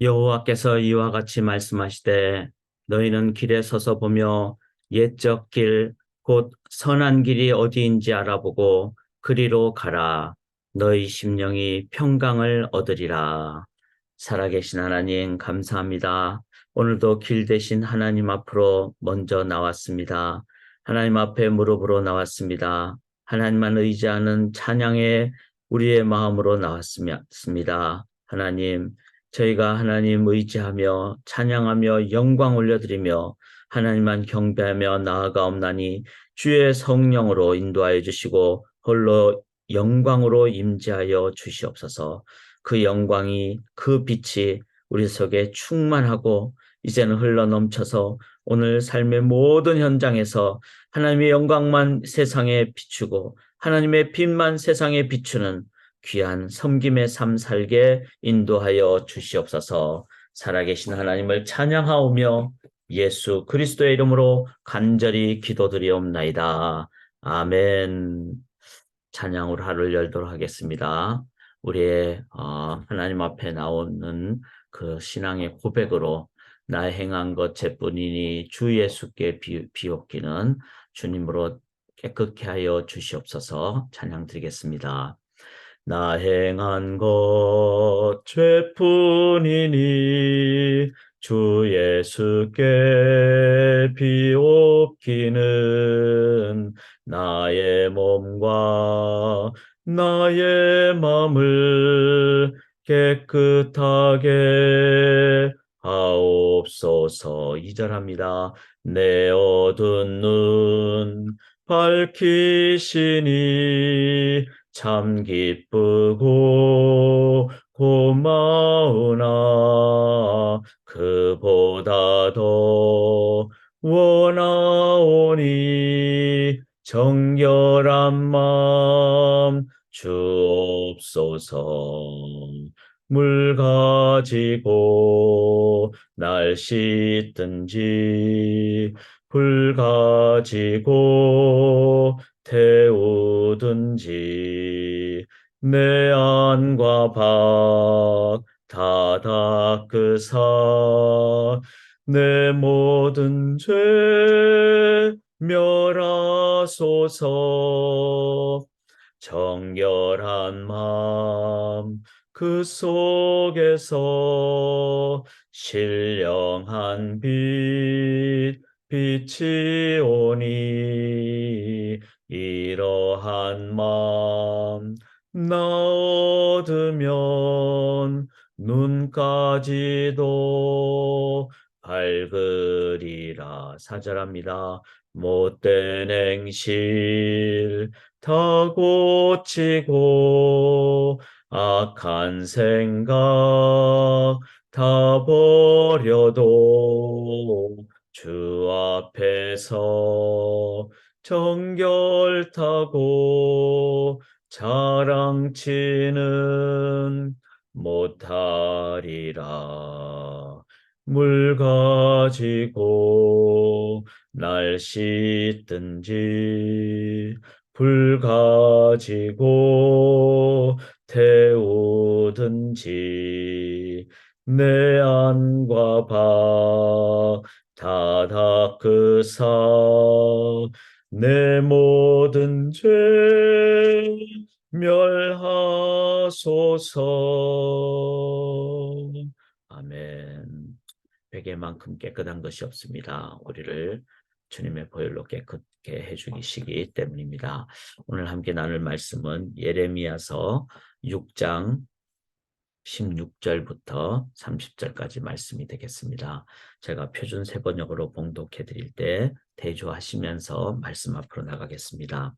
여호와께서 이와 같이 말씀하시되 너희는 길에 서서 보며 옛적 길 곧 선한 길이 어디인지 알아보고 그리로 가라 너희 심령이 평강을 얻으리라 살아계신 하나님 감사합니다. 오늘도 길 대신 하나님 앞으로 먼저 나왔습니다. 하나님 앞에 무릎으로 나왔습니다. 하나님만 의지하는 찬양에 우리의 마음으로 나왔습니다. 하나님 저희가 하나님 의지하며 찬양하며 영광 올려드리며 하나님만 경배하며 나아가옵나니 주의 성령으로 인도하여 주시고 홀로 영광으로 임재하여 주시옵소서. 그 영광이 그 빛이 우리 속에 충만하고 이제는 흘러 넘쳐서 오늘 삶의 모든 현장에서 하나님의 영광만 세상에 비추고 하나님의 빛만 세상에 비추는 귀한 섬김의 삶 살게 인도하여 주시옵소서. 살아계신 하나님을 찬양하오며 예수 그리스도의 이름으로 간절히 기도드리옵나이다. 아멘. 찬양으로 하루를 열도록 하겠습니다. 우리의 어, 하나님 앞에 나오는 그 신앙의 고백으로 나 행한 것 제뿐이니 주 예수께 비, 비옵기는 주님으로 깨끗게 하여 주시옵소서 찬양 드리겠습니다. 나 행한 것 죄뿐이니 주 예수께 비옵기는 나의 몸과 나의 마음을 깨끗하게 하옵소서 이절합니다. 내 어두운 눈 밝히시니 참 기쁘고 고마우나 그보다 더 원하오니 정결한 마음 주옵소서. 물 가지고 날 씻든지 불 가지고 태우든지 내 안과 밖 다 닦으사 내 모든 죄 멸하소서. 정결한 마음 그 속에서 신령한 빛 빛이 오니 이러한 마음 나 얻으면 눈까지도 밝으리라 사절합니다. 못된 행실 다 고치고 악한 생각 다 버려도 주 앞에서 정결타고 자랑치는 못하리라. 물 가지고 날 씻든지 불 가지고 태우든지 내 안과 밖다 닦으사 내 모든 죄 멸하소서. 아멘. 베개만큼 깨끗한 것이 없습니다. 우리를 주님의 보혈로 깨끗게 해주시기 때문입니다. 오늘 함께 나눌 말씀은 예레미야서 6장 16절부터 30절까지 말씀이 되겠습니다. 제가 표준 세번역으로 봉독해 드릴 때 대조하시면서 말씀 앞으로 나가겠습니다.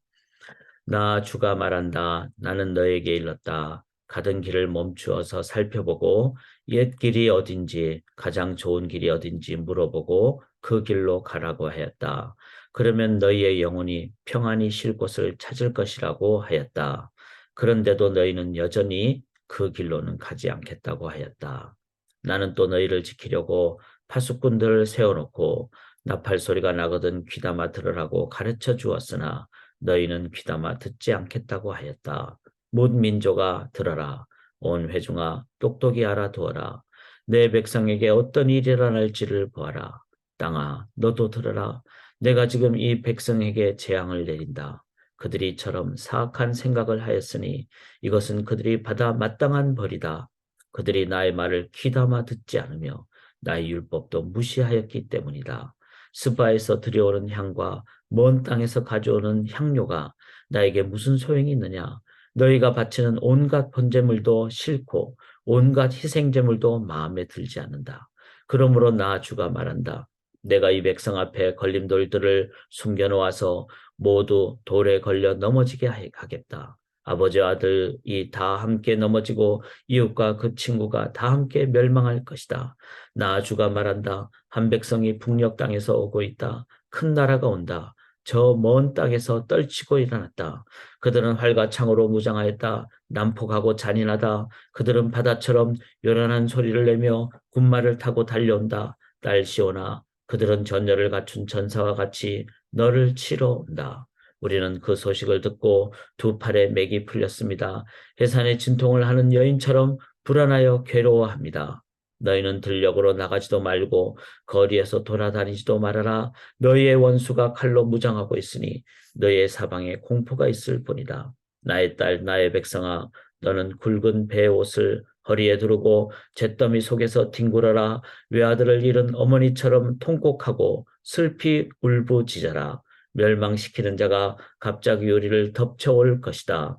나 주가 말한다. 나는 너에게 일렀다. 가던 길을 멈추어서 살펴보고 옛 길이 어딘지 가장 좋은 길이 어딘지 물어보고 그 길로 가라고 하였다. 그러면 너희의 영혼이 평안히 쉴 곳을 찾을 것이라고 하였다. 그런데도 너희는 여전히 그 길로는 가지 않겠다고 하였다. 나는 또 너희를 지키려고 파수꾼들을 세워놓고 나팔 소리가 나거든 귀담아 들으라고 가르쳐 주었으나 너희는 귀담아 듣지 않겠다고 하였다. 못 민족아 들어라. 온 회중아 똑똑히 알아두어라. 내 백성에게 어떤 일이 일어날지를 보아라. 땅아 너도 들어라. 내가 지금 이 백성에게 재앙을 내린다. 그들이 처럼 사악한 생각을 하였으니 이것은 그들이 받아 마땅한 벌이다. 그들이 나의 말을 귀담아 듣지 않으며 나의 율법도 무시하였기 때문이다. 스바에서 들여오는 향과 먼 땅에서 가져오는 향료가 나에게 무슨 소용이 있느냐? 너희가 바치는 온갖 번제물도 싫고 온갖 희생제물도 마음에 들지 않는다. 그러므로 나 주가 말한다. 내가 이 백성 앞에 걸림돌들을 숨겨놓아서 모두 돌에 걸려 넘어지게 하겠다. 아버지와 아들이 다 함께 넘어지고 이웃과 그 친구가 다 함께 멸망할 것이다. 나 주가 말한다. 한 백성이 북녘 땅에서 오고 있다. 큰 나라가 온다. 저 먼 땅에서 떨치고 일어났다. 그들은 활과 창으로 무장하였다. 난폭하고 잔인하다. 그들은 바다처럼 요란한 소리를 내며 군마를 타고 달려온다. 딸 시오나 그들은 전열을 갖춘 전사와 같이 너를 치러 온다. 우리는 그 소식을 듣고 두 팔에 맥이 풀렸습니다. 해산의 진통을 하는 여인처럼 불안하여 괴로워합니다. 너희는 들녘으로 나가지도 말고 거리에서 돌아다니지도 말아라. 너희의 원수가 칼로 무장하고 있으니 너희의 사방에 공포가 있을 뿐이다. 나의 딸, 나의 백성아, 너는 굵은 배 옷을 허리에 두르고 잿더미 속에서 뒹굴어라. 외아들을 잃은 어머니처럼 통곡하고 슬피 울부짖어라. 멸망시키는 자가 갑자기 우리를 덮쳐올 것이다.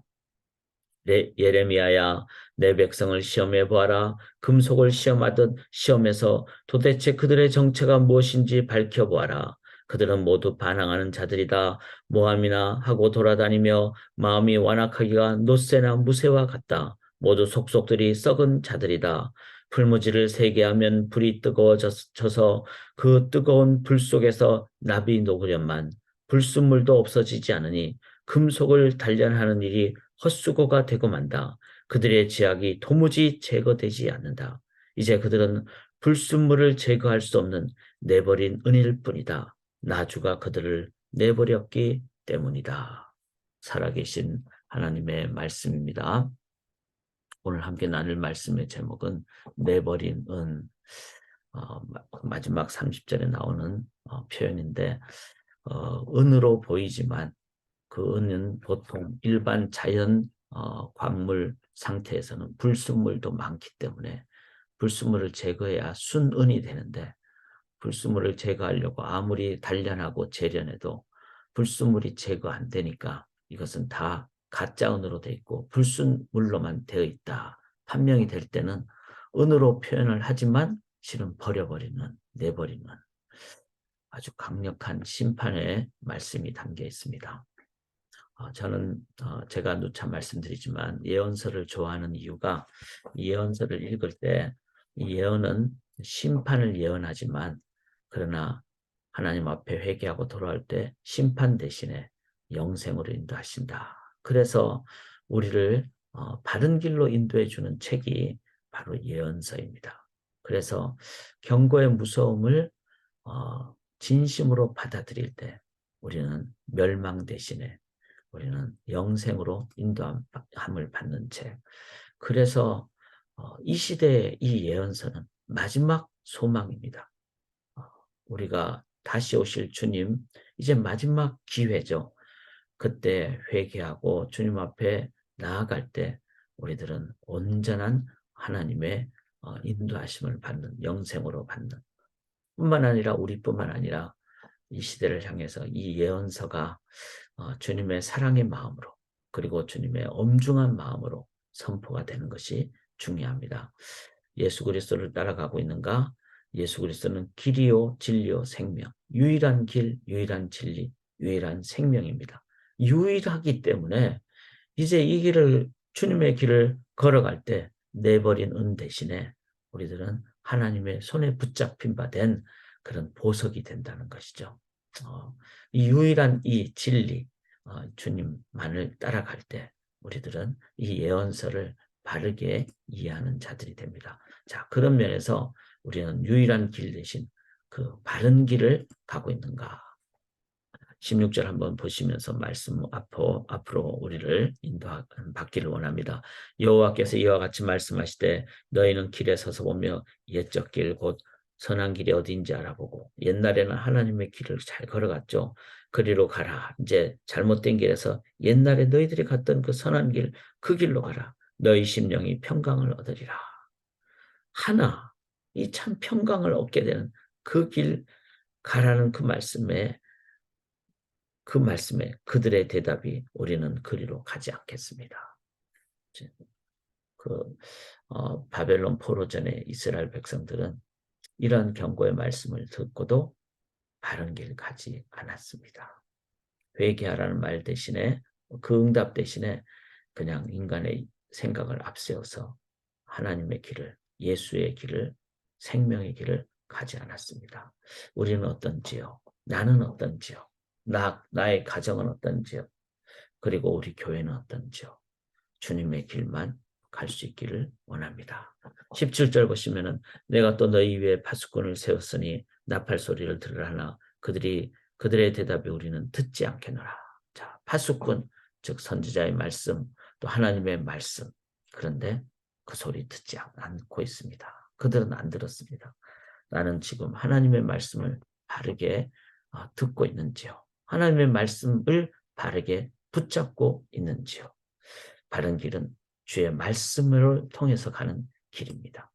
내 예레미야야 내 백성을 시험해 보아라 금속을 시험하듯 시험해서 도대체 그들의 정체가 무엇인지 밝혀 보아라 그들은 모두 반항하는 자들이다 모함이나 하고 돌아다니며 마음이 완악하기가 노새나 무새와 같다 모두 속속들이 썩은 자들이다 풀무지를 세게 하면 불이 뜨거워져서 그 뜨거운 불 속에서 납이 녹으련만 불순물도 없어지지 않으니 금속을 단련하는 일이 헛수고가 되고 만다. 그들의 제약이 도무지 제거되지 않는다. 이제 그들은 불순물을 제거할 수 없는 내버린 은일 뿐이다. 나주가 그들을 내버렸기 때문이다. 살아계신 하나님의 말씀입니다. 오늘 함께 나눌 말씀의 제목은 내버린 은. 어, 마지막 30절에 나오는 어, 표현인데 어, 은으로 보이지만 그 은은 보통 일반 자연 어, 광물 상태에서는 불순물도 많기 때문에 불순물을 제거해야 순은이 되는데 불순물을 제거하려고 아무리 단련하고 재련해도 불순물이 제거 안 되니까 이것은 다 가짜 은으로 돼 있고 불순물로만 되어 있다. 판명이 될 때는 은으로 표현을 하지만 실은 버려버리는 내버리는 아주 강력한 심판의 말씀이 담겨 있습니다. 어, 저는 어, 제가 누차 말씀드리지만 예언서를 좋아하는 이유가 예언서를 읽을 때 예언은 심판을 예언하지만 그러나 하나님 앞에 회개하고 돌아올 때 심판 대신에 영생으로 인도하신다. 그래서 우리를 어, 바른 길로 인도해 주는 책이 바로 예언서입니다. 그래서 경고의 무서움을 진심으로 받아들일 때 우리는 멸망 대신에 우리는 영생으로 인도함을 받는 책. 그래서 어, 이 시대의 이 예언서는 마지막 소망입니다. 어, 우리가 다시 오실 주님 이제 마지막 기회죠. 그때 회개하고 주님 앞에 나아갈 때 우리들은 온전한 하나님의 어, 인도하심을 받는 영생으로 받는 뿐만 아니라 우리뿐만 아니라 이 시대를 향해서 이 예언서가 어, 주님의 사랑의 마음으로 그리고 주님의 엄중한 마음으로 선포가 되는 것이 중요합니다. 예수 그리스도를 따라가고 있는가? 예수 그리스도는 길이요 진리요 생명 유일한 길 유일한 진리 유일한 생명입니다. 유일하기 때문에 이제 이 길을 주님의 길을 걸어갈 때 내버린 은 대신에 우리들은 하나님의 손에 붙잡힌 바 된 그런 보석이 된다는 것이죠. 어, 이 유일한 이 진리, 어, 주님만을 따라갈 때 우리들은 이 예언서를 바르게 이해하는 자들이 됩니다. 자, 그런 면에서 우리는 유일한 길 대신 그 바른 길을 가고 있는가? 16절 한번 보시면서 말씀 앞으로, 앞으로 우리를 인도받기를 원합니다. 여호와께서 이와 같이 말씀하시되 너희는 길에 서서 보며 옛적 길 곧 선한 길이 어디인지 알아보고 옛날에는 하나님의 길을 잘 걸어갔죠. 그리로 가라. 이제 잘못된 길에서 옛날에 너희들이 갔던 그 선한 길, 그 길로 가라. 너희 심령이 평강을 얻으리라. 하나, 이 참 평강을 얻게 되는 그 길 가라는 그 말씀에 그 말씀에 그들의 대답이 우리는 그리로 가지 않겠습니다. 그 어, 바벨론 포로 전에 이스라엘 백성들은 이러한 경고의 말씀을 듣고도 바른 길 가지 않았습니다. 회개하라는 말 대신에 그 응답 대신에 그냥 인간의 생각을 앞세워서 하나님의 길을 예수의 길을 생명의 길을 가지 않았습니다. 우리는 어떤지요? 나는 어떤지요? 나, 나의 가정은 어떤지요? 그리고 우리 교회는 어떤지요? 주님의 길만 갈 수 있기를 원합니다. 17절 보시면은 내가 또 너희 위에 파수꾼을 세웠으니 나팔 소리를 들으라나 그들이 그들의 대답이 우리는 듣지 않겠노라. 자, 파수꾼 즉 선지자의 말씀 또 하나님의 말씀 그런데 그 소리 듣지 않고 있습니다. 그들은 안 들었습니다. 나는 지금 하나님의 말씀을 바르게 어, 듣고 있는지요. 하나님의 말씀을 바르게 붙잡고 있는지요. 바른 길은 주의 말씀을 통해서 가는 길입니다.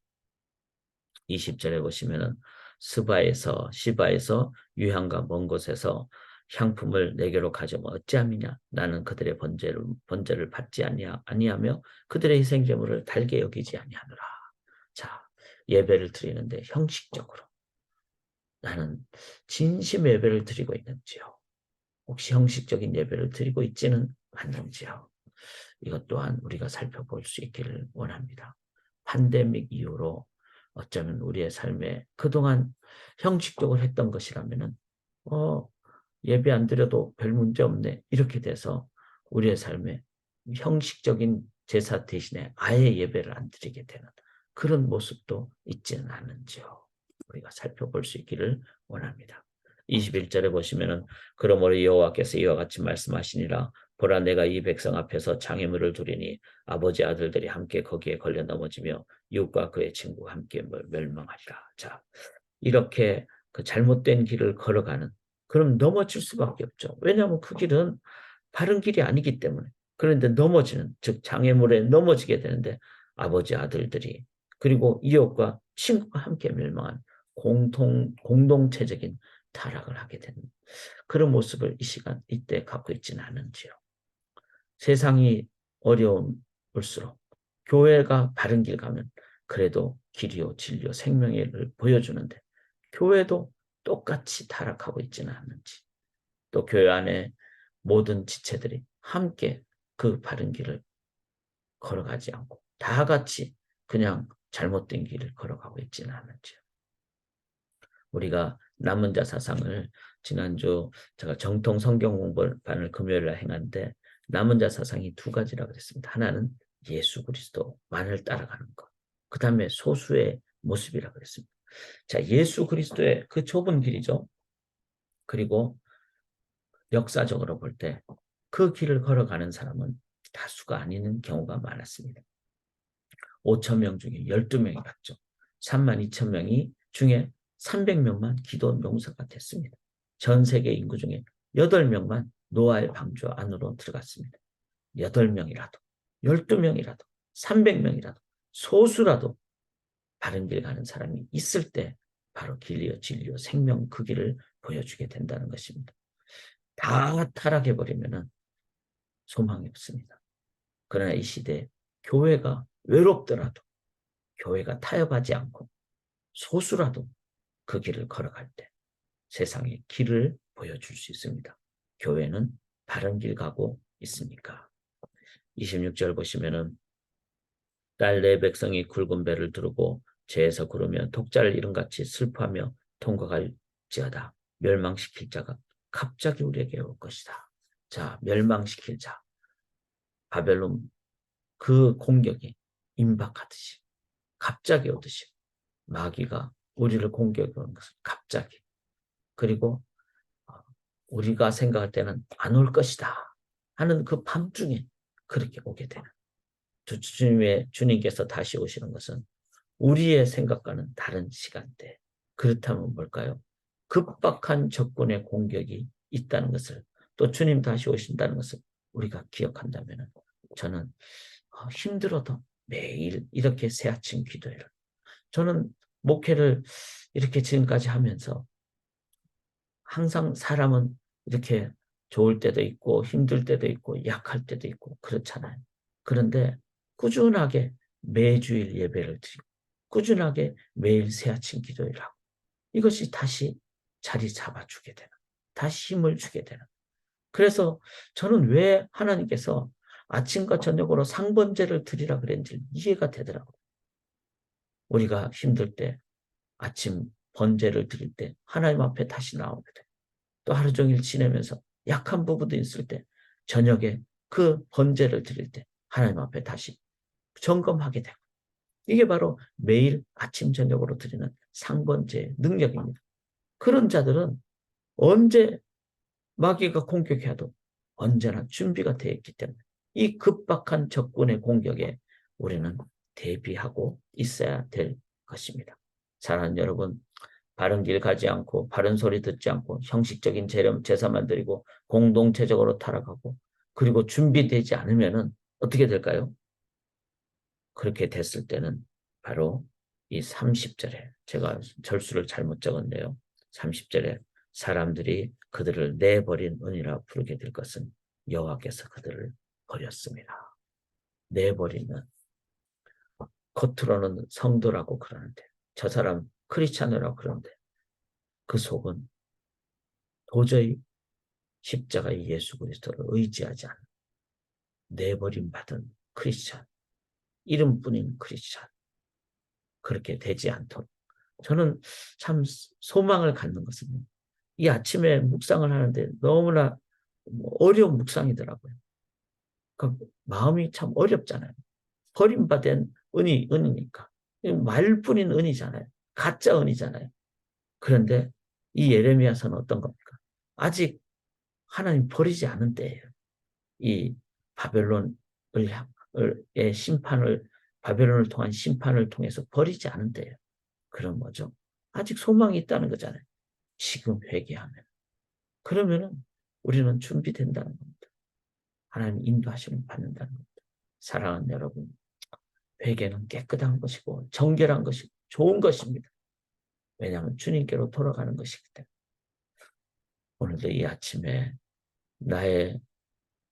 20절에 보시면은 스바에서 시바에서 유향과 먼 곳에서 향품을 내게로 가져오면 어찌함이냐 나는 그들의 번제를 번제를 받지 아니하, 아니하며 그들의 희생 제물을 달게 여기지 아니하노라. 자, 예배를 드리는데 형식적으로 나는 진심 예배를 드리고 있는지요. 혹시 형식적인 예배를 드리고 있지는 않는지요. 이것 또한 우리가 살펴볼 수 있기를 원합니다. 팬데믹 이후로 어쩌면 우리의 삶에 그동안 형식적으로 했던 것이라면은 어 예배 안 드려도 별 문제 없네 이렇게 돼서 우리의 삶에 형식적인 제사 대신에 아예 예배를 안 드리게 되는 그런 모습도 있지는 않은지요. 우리가 살펴볼 수 있기를 원합니다. 21절에 보시면은 그러므로 여호와께서 이와 같이 말씀하시니라 보라 내가 이 백성 앞에서 장애물을 두리니 아버지 아들들이 함께 거기에 걸려 넘어지며 이웃과 그의 친구가 함께 멸망하리라. 자 이렇게 그 잘못된 길을 걸어가는 그럼 넘어질 수밖에 없죠. 왜냐하면 그 길은 바른 길이 아니기 때문에 그런데 넘어지는 즉 장애물에 넘어지게 되는데 아버지 아들들이 그리고 이웃과 친구가 함께 멸망한 공통 공동체적인 타락을 하게 되는 그런 모습을 이 시간 이때 갖고 있지는 않은지요. 세상이 어려울수록 교회가 바른 길 가면 그래도 길이요 진리요 생명을 보여주는데 교회도 똑같이 타락하고 있지는 않는지 또 교회 안에 모든 지체들이 함께 그 바른 길을 걸어가지 않고 다 같이 그냥 잘못된 길을 걸어가고 있지는 않는지요. 우리가 남은 자 사상을 지난주 제가 정통 성경 공부반을 금요일에 행한데 남은 자 사상이 두 가지라 그랬습니다. 하나는 예수 그리스도만을 따라가는 것. 그 다음에 소수의 모습이라 그랬습니다. 자, 예수 그리스도의 그 좁은 길이죠. 그리고 역사적으로 볼 때 그 길을 걸어가는 사람은 다수가 아닌 경우가 많았습니다. 5천 명 중에 12명이 갔죠. 3만 2천 명이 중에 300명만 기도 명사가 됐습니다. 전 세계 인구 중에 8명만 노아의 방주 안으로 들어갔습니다. 8명이라도, 12명이라도, 300명이라도, 소수라도 바른 길 가는 사람이 있을 때 바로 길이요, 진리요, 생명 그 길을 보여주게 된다는 것입니다. 다 타락해버리면 소망이 없습니다. 그러나 이 시대에 교회가 외롭더라도 교회가 타협하지 않고 소수라도 그 길을 걸어갈 때 세상에 길을 보여줄 수 있습니다. 교회는 바른 길 가고 있습니까? 26절 보시면은 딸내 백성이 굵은 배를 두르고 죄에서 구르며 독자를 잃은 같이 슬퍼하며 통과할지어다. 멸망시킬 자가 갑자기 우리에게 올 것이다. 자, 멸망시킬 자. 바벨론 그 공격이 임박하듯이 갑자기 오듯이 마귀가 우리를 공격하는 것을 갑자기 그리고 어, 우리가 생각할 때는 안 올 것이다 하는 그 밤중에 그렇게 오게 되는 주님의 주님께서 다시 오시는 것은 우리의 생각과는 다른 시간대. 그렇다면 뭘까요? 급박한 적군의 공격이 있다는 것을 또 주님 다시 오신다는 것을 우리가 기억한다면 저는 어, 힘들어도 매일 이렇게 새 아침 기도해라. 저는 목회를 이렇게 지금까지 하면서 항상 사람은 이렇게 좋을 때도 있고 힘들 때도 있고 약할 때도 있고 그렇잖아요. 그런데 꾸준하게 매주일 예배를 드리고 꾸준하게 매일 새 아침 기도를 하고 이것이 다시 자리 잡아주게 되는 다시 힘을 주게 되는 그래서 저는 왜 하나님께서 아침과 저녁으로 상번제를 드리라 그랬는지 이해가 되더라고요. 우리가 힘들 때 아침 번제를 드릴 때 하나님 앞에 다시 나오게 돼. 또 하루 종일 지내면서 약한 부분도 있을 때 저녁에 그 번제를 드릴 때 하나님 앞에 다시 점검하게 되고 이게 바로 매일 아침 저녁으로 드리는 상번제 능력입니다. 그런 자들은 언제 마귀가 공격해도 언제나 준비가 되어 있기 때문에 이 급박한 적군의 공격에 우리는 대비하고 있어야 될 것입니다. 사랑하는 여러분, 바른 길 가지 않고 바른 소리 듣지 않고 형식적인 제사만 드리고 공동체적으로 타락하고 그리고 준비되지 않으면 어떻게 될까요? 그렇게 됐을 때는 바로 이 30절에 제가 절수를 잘못 적었네요. 30절에 사람들이 그들을 내버린 은이라 부르게 될 것은 여호와께서 그들을 버렸습니다. 내버리는 겉으로는 성도라고 그러는데 저 사람 크리스찬이라고 그러는데 그 속은 도저히 십자가의 예수 그리스도를 의지하지 않는 내버림 받은 크리스찬 이름뿐인 크리스찬 그렇게 되지 않도록 저는 참 소망을 갖는 것은 이 아침에 묵상을 하는데 너무나 뭐 어려운 묵상이더라고요. 그 마음이 참 어렵잖아요. 버림받은 은이 은이니까 말뿐인 은이잖아요. 가짜 은이잖아요. 그런데 이 예레미야서는 어떤 겁니까? 아직 하나님 버리지 않은 때예요. 이 바벨론을 의 심판을 바벨론을 통한 심판을 통해서 버리지 않은 때예요. 그런 거죠. 아직 소망이 있다는 거잖아요. 지금 회개하면. 그러면은 우리는 준비된다는 겁니다. 하나님 인도하시면 받는다는 겁니다. 사랑하는 여러분, 회개는 깨끗한 것이고 정결한 것이고 좋은 것입니다. 왜냐하면 주님께로 돌아가는 것이기 때문에. 오늘도 이 아침에 나의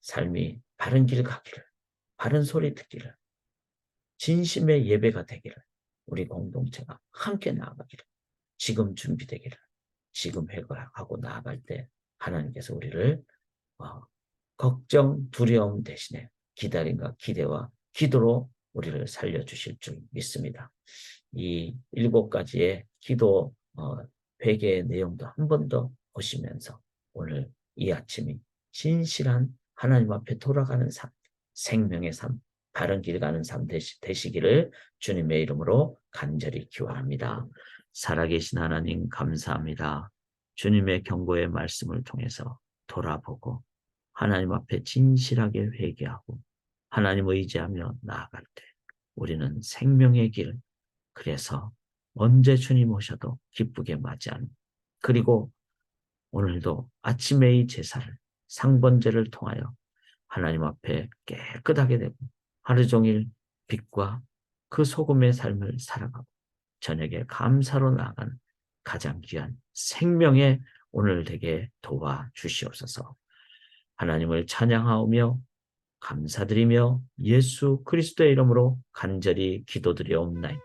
삶이 바른 길 가기를, 바른 소리 듣기를, 진심의 예배가 되기를, 우리 공동체가 함께 나아가기를, 지금 준비되기를, 지금 회개하고 나아갈 때 하나님께서 우리를 어, 걱정, 두려움 대신에 기다림과 기대와 기도로 우리를 살려주실 줄 믿습니다. 이 일곱 가지의 기도 어, 회개의 내용도 한 번 더 보시면서 오늘 이 아침이 진실한 하나님 앞에 돌아가는 삶, 생명의 삶, 바른 길 가는 삶 되시, 되시기를 주님의 이름으로 간절히 기원합니다. 살아계신 하나님 감사합니다. 주님의 경고의 말씀을 통해서 돌아보고 하나님 앞에 진실하게 회개하고 하나님 의지하며 나아갈 때 우리는 생명의 길 그래서 언제 주님 오셔도 기쁘게 맞이하는 그리고 오늘도 아침의 제사를 상번제를 통하여 하나님 앞에 깨끗하게 되고 하루 종일 빛과 그 소금의 삶을 살아가고 저녁에 감사로 나아가는 가장 귀한 생명의 오늘 되게 도와주시옵소서. 하나님을 찬양하오며 감사드리며 예수 그리스도의 이름으로 간절히 기도드려옵나이다.